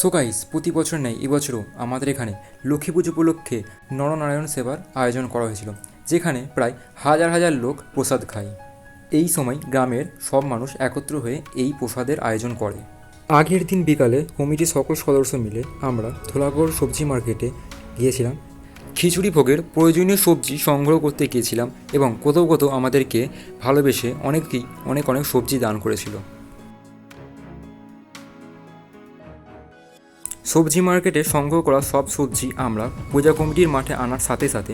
So guys প্রতি বছর নেই এবছরও আমাদের এখানে লক্ষ্মী পুজো উপলক্ষে নরনারায়ণ সেবার আয়োজন করা হয়েছিল, যেখানে প্রায় হাজার হাজার লোক প্রসাদ খায়। এই সময় গ্রামের সব মানুষ একত্র হয়ে এই প্রসাদের আয়োজন করে। আগের দিন বিকালে কমিটির সকল সদস্য মিলে আমরা ধোলাগড় সবজি মার্কেটে গিয়েছিলাম। খিচুড়ি ভোগের প্রয়োজনীয় সবজি সংগ্রহ করতে গিয়েছিলাম এবং কোথাও কোথাও আমাদেরকে ভালোবেসে অনেকেই অনেক অনেক সবজি দান করেছিল। সবজি মার্কেটে সংগ্রহ করা সব সবজি আমরা পূজা কমিটির মাঠে আনার সাথে সাথে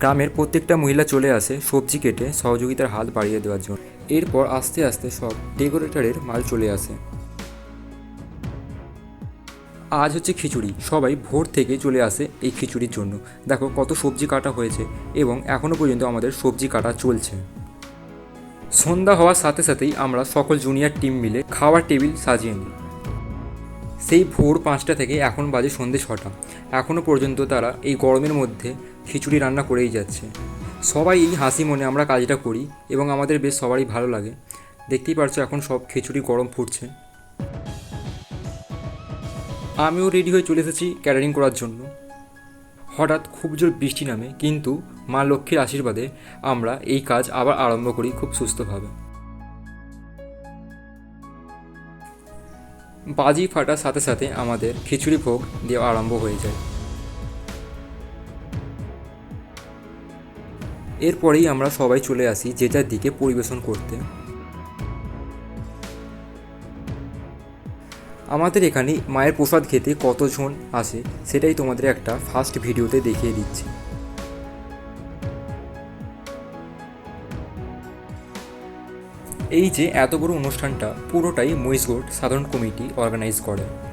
গ্রামের প্রত্যেকটা মহিলা চলে আসে সবজি কেটে সহযোগিতার হাত বাড়িয়ে দেওয়ার জন্য। এরপর আস্তে আস্তে সব ডেকোরেটরের মাল চলে আসে। আজ হচ্ছে খিচুড়ি। সবাই ভোর থেকে চলে আসে এই খিচুড়ির জন্য। দেখো কত সবজি কাটা হয়েছে এবং এখনও পর্যন্ত আমাদের সবজি কাটা চলছে। সন্ধ্যা হওয়ার সাথে সাথেই আমরা সকল জুনিয়র টিম মিলে খাওয়ার টেবিল সাজিয়ে নিই। সেই ভোর পাঁচটা থেকে এখন বাজে সন্ধে ছটা। এখনও পর্যন্ত তারা এই গরমের মধ্যে খিচুড়ি রান্না করেই যাচ্ছে। সবাই এই হাসি মনে আমরা কাজটা করি এবং আমাদের বেশ সবারই ভালো লাগে। দেখতেই পারছ এখন সব খিচুড়ি গরম ফুটছে। আমিও রেডি হয়ে চলে এসেছি ক্যাটারিং করার জন্য। হঠাৎ খুব জোর বৃষ্টি নামে, কিন্তু মা লক্ষ্মীর আশীর্বাদে আমরা এই কাজ আবার আরম্ভ করি খুব সুস্থভাবে। বাজি ফাটার সাথে সাথে আমাদের খিচুড়ি ভোগ দেওয়া আরম্ভ হয়ে যায়। এরপরেই আমরা সবাই চলে আসি যে যার দিকে পরিবেশন করতে। আমাদের এখানে মায়ের প্রসাদ খেতে কতজন আসে সেটাই তোমাদের একটা ফার্স্ট ভিডিওতে দেখিয়ে দিচ্ছি। এই যে এত বড় অনুষ্ঠানটা পুরোটাই মহিষগড় সাধারণ কমিটি অর্গানাইজ করে।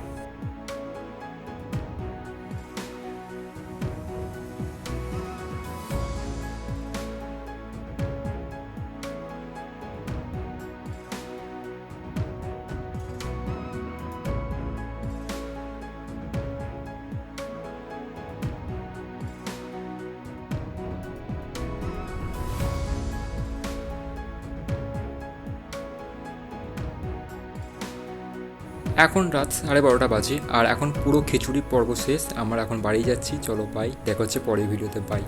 এখন রাত সাড়ে বারোটা বাজে, আর এখন পুরো খিচুড়ি পর্ব শেষ। আমরা এখন বাড়ি যাচ্ছি, চলো পাই দেখা হচ্ছে পরের ভিডিওতে বাই